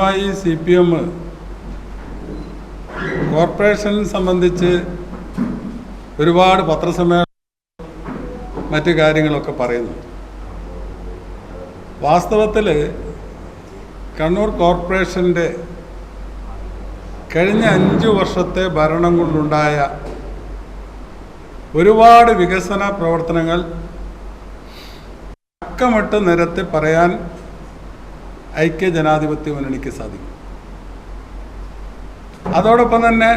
ായി C P M കോർപ്പറേഷനെ സംബന്ധിച്ച് ഒരുപാട് പത്രസമ്മേളനം മറ്റു കാര്യങ്ങളൊക്കെ പറയുന്നു. വാസ്തവത്തിൽ കണ്ണൂർ കോർപ്പറേഷന്റെ കഴിഞ്ഞ അഞ്ച് വർഷത്തെ ഭരണം കൊണ്ടുണ്ടായ ഒരുപാട് വികസന പ്രവർത്തനങ്ങൾ അക്കമിട്ട് നിരത്തി പറയാൻ ഐക്യ ജനാധിപത്യ മുന്നണിക്ക് സാധിക്കും. അതോടൊപ്പം തന്നെ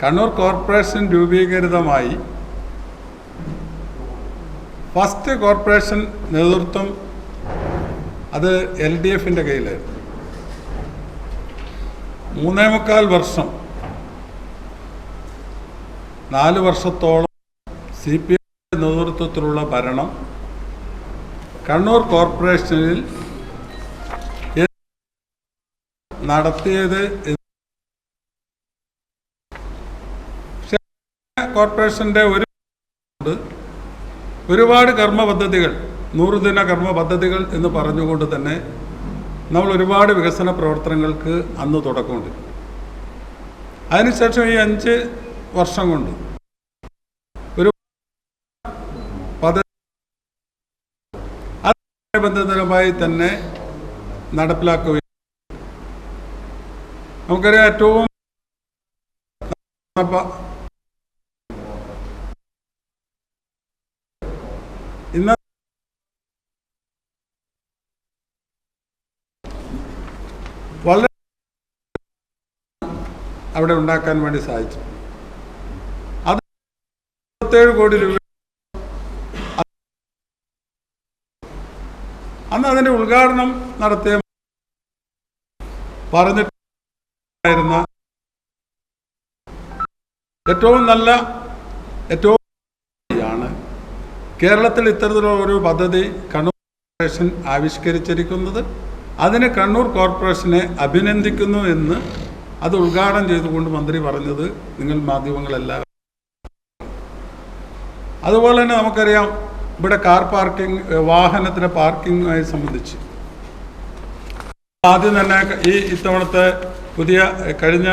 കണ്ണൂർ കോർപ്പറേഷൻ രൂപീകൃതമായി ഫസ്റ്റ് കോർപ്പറേഷൻ നേതൃത്വം അത് എൽ ഡി എഫിന്റെ കയ്യിലായിരുന്നു. മൂന്നേ മുക്കാൽ വർഷം നാല് വർഷത്തോളം സി പി എം നേതൃത്വത്തിലുള്ള ഭരണം കണ്ണൂർ കോർപ്പറേഷനിൽ നടത്തിയത് കോർപ്പറേഷന്റെ ഒരു ഒരുപാട് കർമ്മ പദ്ധതികൾ നൂറുദിന കർമ്മ പദ്ധതികൾ എന്ന് പറഞ്ഞുകൊണ്ട് തന്നെ നമ്മൾ ഒരുപാട് വികസന പ്രവർത്തനങ്ങൾക്ക് അന്ന് തുടക്കമുണ്ട്. അതിനുശേഷം ഈ അഞ്ച് വർഷം കൊണ്ട് ഒരു പദ്ധതി ബന്ധപരമായി തന്നെ നടപ്പിലാക്കുകയും നമുക്കറിയാം ഏറ്റവും ഇന്ന് വളരെ അവിടെ ഉണ്ടാക്കാൻ വേണ്ടി സാധിച്ചു. അത് ഇരുപത്തേഴ് കോടി രൂപ അന്ന് അതിന്റെ ഉദ്ഘാടനം നടത്തിയ പറഞ്ഞിട്ടുണ്ടായിരുന്ന ഏറ്റവും നല്ല ഏറ്റവും കേരളത്തിൽ ഇത്തരത്തിലുള്ള ഒരു പദ്ധതി കണ്ണൂർ കോർപ്പറേഷൻ ആവിഷ്കരിച്ചിരിക്കുന്നത്. അതിന് കണ്ണൂർ കോർപ്പറേഷനെ അഭിനന്ദിക്കുന്നു എന്ന് അത് ഉദ്ഘാടനം ചെയ്തുകൊണ്ട് മന്ത്രി പറഞ്ഞത് നിങ്ങൾ മാധ്യമങ്ങളെല്ലാം അതുപോലെ തന്നെ നമുക്കറിയാം ഇവിടെ കാർ പാർക്കിംഗ് വാഹനത്തിന്റെ പാർക്കിങ്ങുമായി സംബന്ധിച്ച്. ആദ്യം തന്നെ ഈ ഇത്തവണത്തെ പുതിയ കഴിഞ്ഞ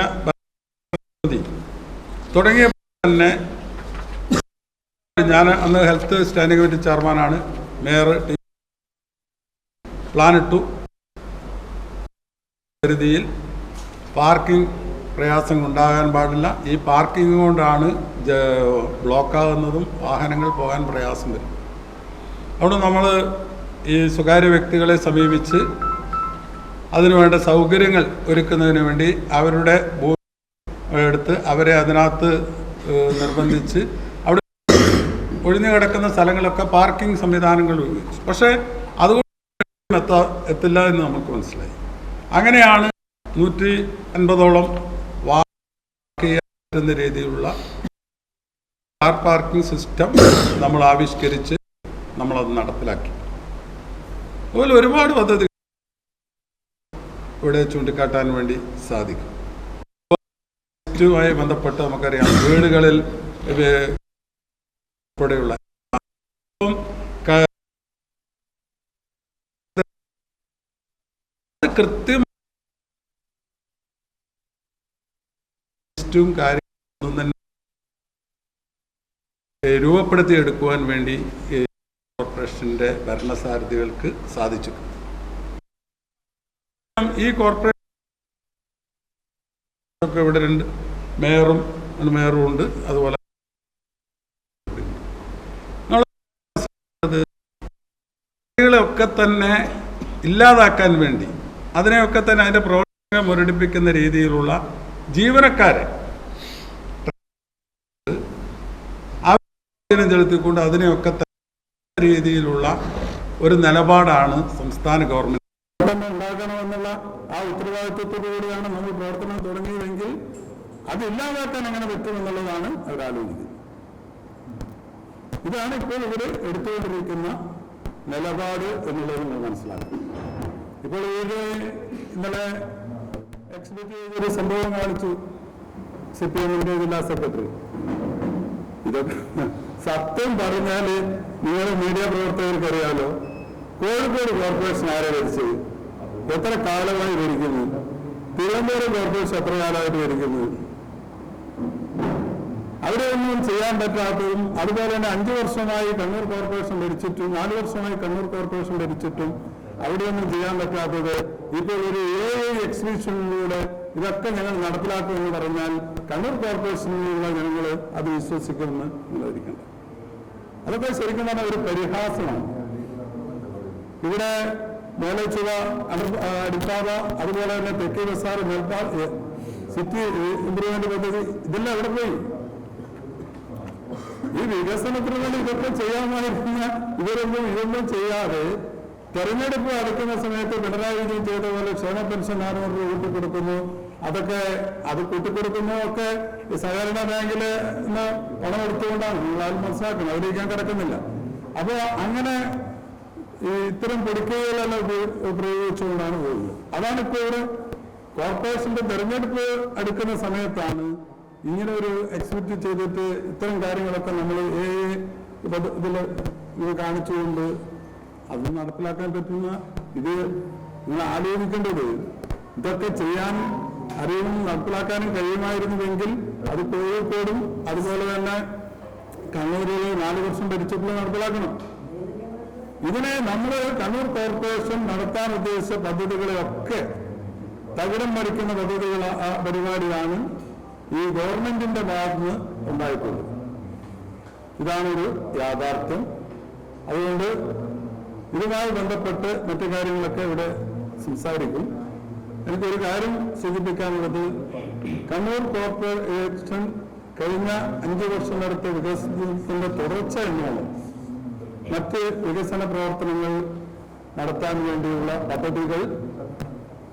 തുടങ്ങിയ തന്നെ ഞാൻ അന്ന് ഹെൽത്ത് സ്റ്റാൻഡിംഗ് കമ്മിറ്റി ചെയർമാനാണ്. മേയർ പ്ലാനിട്ടു. പരിധിയിൽ പാർക്കിംഗ് പ്രയാസങ്ങൾ ഉണ്ടാകാൻ പാടില്ല. ഈ പാർക്കിംഗ് കൊണ്ടാണ് ബ്ലോക്കാകുന്നതും വാഹനങ്ങൾ പോകാൻ പ്രയാസം വരും. അവിടെ നമ്മൾ ഈ സ്വകാര്യ വ്യക്തികളെ സമീപിച്ച് അതിനുവേണ്ട സൗകര്യങ്ങൾ ഒരുക്കുന്നതിന് വേണ്ടി അവരുടെ എടുത്ത് അവരെ അതിനകത്ത് നിർബന്ധിച്ച് അവിടെ ഒഴിഞ്ഞു കിടക്കുന്ന സ്ഥലങ്ങളൊക്കെ പാർക്കിംഗ് സംവിധാനങ്ങൾ ഉപയോഗിച്ചു. പക്ഷേ അതുകൊണ്ട് എത്താ എത്തില്ല എന്ന് നമുക്ക് മനസ്സിലായി. അങ്ങനെയാണ് നൂറ്റി അൻപതോളം പറ്റുന്ന രീതിയിലുള്ള കാർ പാർക്കിംഗ് സിസ്റ്റം നമ്മൾ ആവിഷ്കരിച്ച് നമ്മളത് നടപ്പിലാക്കി. അതുപോലെ ഒരുപാട് പദ്ധതി ഇവിടെ ചൂണ്ടിക്കാട്ടാൻ വേണ്ടി സാധിക്കും. ുമായി ബന്ധപ്പെട്ട് നമുക്കറിയാം വീടുകളിൽ ഉൾപ്പെടെയുള്ള കൃത്യം കാര്യങ്ങളും തന്നെ രൂപപ്പെടുത്തിയെടുക്കുവാൻ വേണ്ടി കോർപ്പറേഷന്റെ ഭരണസാരഥികൾക്ക് സാധിച്ചു. ഈ കോർപ്പറേഷൻ ഒക്കെ ഇവിടെ രണ്ട് മേയറും മേയറും ഉണ്ട്. അതുപോലെ ഒക്കെ തന്നെ ഇല്ലാതാക്കാൻ വേണ്ടി അതിനെയൊക്കെ തന്നെ അതിന്റെ പ്രവർത്തനം മുരടിപ്പിക്കുന്ന രീതിയിലുള്ള ജീവനക്കാരെ ആവശ്യം ചെലുത്തിക്കൊണ്ട് അതിനെയൊക്കെ രീതിയിലുള്ള ഒരു നിലപാടാണ് സംസ്ഥാന ഗവൺമെന്റ് തന്നെ ഉണ്ടാക്കണമെന്നുള്ള ആ ഉത്തരവാദിത്വത്തോടു കൂടിയാണ് നമ്മൾ പ്രവർത്തനം തുടങ്ങിയതെങ്കിൽ അത് ഇല്ലാതാക്കാൻ എങ്ങനെ പറ്റുമെന്നുള്ളതാണ് അവരാലോചിക്കുന്നത് ഇതാണ് ഇപ്പോൾ ഇവർ എടുത്തുകൊണ്ടിരിക്കുന്ന നിലപാട് എന്നുള്ളത് നമ്മൾ മനസ്സിലാക്കണം. ഇപ്പോൾ ഇത് ഇന്നലെ എക്സിബിറ്റ് ചെയ്തൊരു സംഭവം കാണിച്ചു. സി പി എമ്മിന്റെ ജില്ലാ സെക്രട്ടറി ഇതൊക്കെ സത്യം പറഞ്ഞാൽ നിങ്ങൾ മീഡിയ പ്രവർത്തകർക്കറിയാലോ? കോഴിക്കോട് കോർപ്പറേഷൻ ആരോപിച്ചത് എത്ര കാലമായി ഭരിക്കുന്നു? തിരുവനന്തപുരം കോർപ്പറേഷൻ എത്ര കാലമായിട്ട് ഭരിക്കുന്നു. അവിടെ ഒന്നും ചെയ്യാൻ പറ്റാത്തതും അതുപോലെ തന്നെ അഞ്ചു വർഷമായി കണ്ണൂർ കോർപ്പറേഷൻ ഭരിച്ചിട്ടും നാല് വർഷമായി കണ്ണൂർ കോർപ്പറേഷൻ ഭരിച്ചിട്ടും അവിടെയൊന്നും ചെയ്യാൻ പറ്റാത്തത്. ഇപ്പോൾ ഒരു ഏഴ് എക്സിബിഷനിലൂടെ ഇതൊക്കെ ഞങ്ങൾ നടപ്പിലാക്കുമെന്ന് പറഞ്ഞാൽ കണ്ണൂർ കോർപ്പറേഷനിലുള്ള ഞങ്ങൾ അത് വിശ്വസിക്കുമെന്ന് നിലനിൽക്കണം അതൊക്കെ ശരിക്കും പറഞ്ഞാൽ ഒരു പരിഹാസമാണ്. ഇവിടെ മേലച്ചുവ അടിപ്പാത അതുപോലെ തന്നെ തെക്കേ ബസാർ മേൽപ്പാ സിറ്റി ഇംപ്രൂവ്മെന്റ് പദ്ധതി ഇതെല്ലാം എവിടെ പോയി? ഈ വികസനത്തിന് വേണ്ടി ഇതൊക്കെ ചെയ്യാമായിരുന്ന ഇവരൊന്നും ഇതൊന്നും ചെയ്യാതെ തെരഞ്ഞെടുപ്പ് അടുക്കുന്ന സമയത്ത് പിണറായി വിജയൻ ചെയ്ത പോലെ ക്ഷേമ പെൻഷൻ ആരോട് കൂട്ടിക്കൊടുക്കുന്നു. അതൊക്കെ അത് കൂട്ടിക്കൊടുക്കുന്നു ഒക്കെ സഹകരണ ബാങ്കിൽ നിന്ന് പണം എടുത്തുകൊണ്ടാണ് നിങ്ങളാരും മനസ്സിലാക്കണം അവരിക്കാൻ കിടക്കുന്നില്ല. അപ്പോ അങ്ങനെ ഈ ഇത്തരം പൊടിക്കൈകളെല്ലാം പ്രയോഗിച്ചുകൊണ്ടാണ് പോകുന്നത്. അതാണ് ഇപ്പോൾ ഇവിടെ കോർപ്പറേഷന്റെ തെരഞ്ഞെടുപ്പ് എടുക്കുന്ന സമയത്താണ് ഇങ്ങനെ ഒരു എക്സിബിറ്റ് ചെയ്തിട്ട് ഇത്തരം കാര്യങ്ങളൊക്കെ നമ്മൾ ഏ ഇതിൽ ഇത് കാണിച്ചുകൊണ്ട് അത് നടപ്പിലാക്കാൻ പറ്റുന്ന ഇത് നിങ്ങൾ ആലോചിക്കേണ്ടത് ഇതൊക്കെ ചെയ്യാൻ അറിയും നടപ്പിലാക്കാനും കഴിയുമായിരുന്നുവെങ്കിൽ അത് കോഴിക്കോടും അതുപോലെ തന്നെ കണ്ണൂരിൽ നാല് വർഷം ഭരിച്ചപ്പോൾ നടപ്പിലാക്കണം. ഇതിനെ നമ്മൾ കണ്ണൂർ കോർപ്പറേഷൻ നടത്താൻ ഉദ്ദേശിച്ച പദ്ധതികളെയൊക്കെ തകിടം മറിക്കുന്ന പദ്ധതികൾ പരിപാടിയാണ് ഈ ഗവൺമെന്റിന്റെ ഭാഗത്ത് ഉണ്ടായിട്ടുള്ളത്. ഇതാണൊരു യാഥാർത്ഥ്യം. അതുകൊണ്ട് ഇതുമായി ബന്ധപ്പെട്ട് മറ്റു കാര്യങ്ങളൊക്കെ ഇവിടെ സംസാരിക്കും. എനിക്കൊരു കാര്യം സൂചിപ്പിക്കാനുള്ളത്. കണ്ണൂർ കോർപ്പറേഷൻ കഴിഞ്ഞ അഞ്ചു വർഷം നടത്തിയ വികസനത്തിന്റെ തുടർച്ച എന്നാണ് മറ്റ് വികസന പ്രവർത്തനങ്ങൾ നടത്താൻ വേണ്ടിയുള്ള പദ്ധതികൾ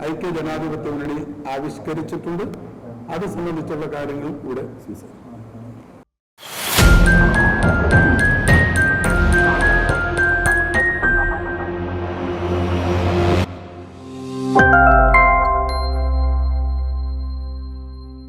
ഐക്യ ജനാധിപത്യ മുന്നണി ആവിഷ്കരിച്ചിട്ടുണ്ട്. അത് സംബന്ധിച്ചുള്ള കാര്യങ്ങൾ ഇവിടെ സംസാരിക്കും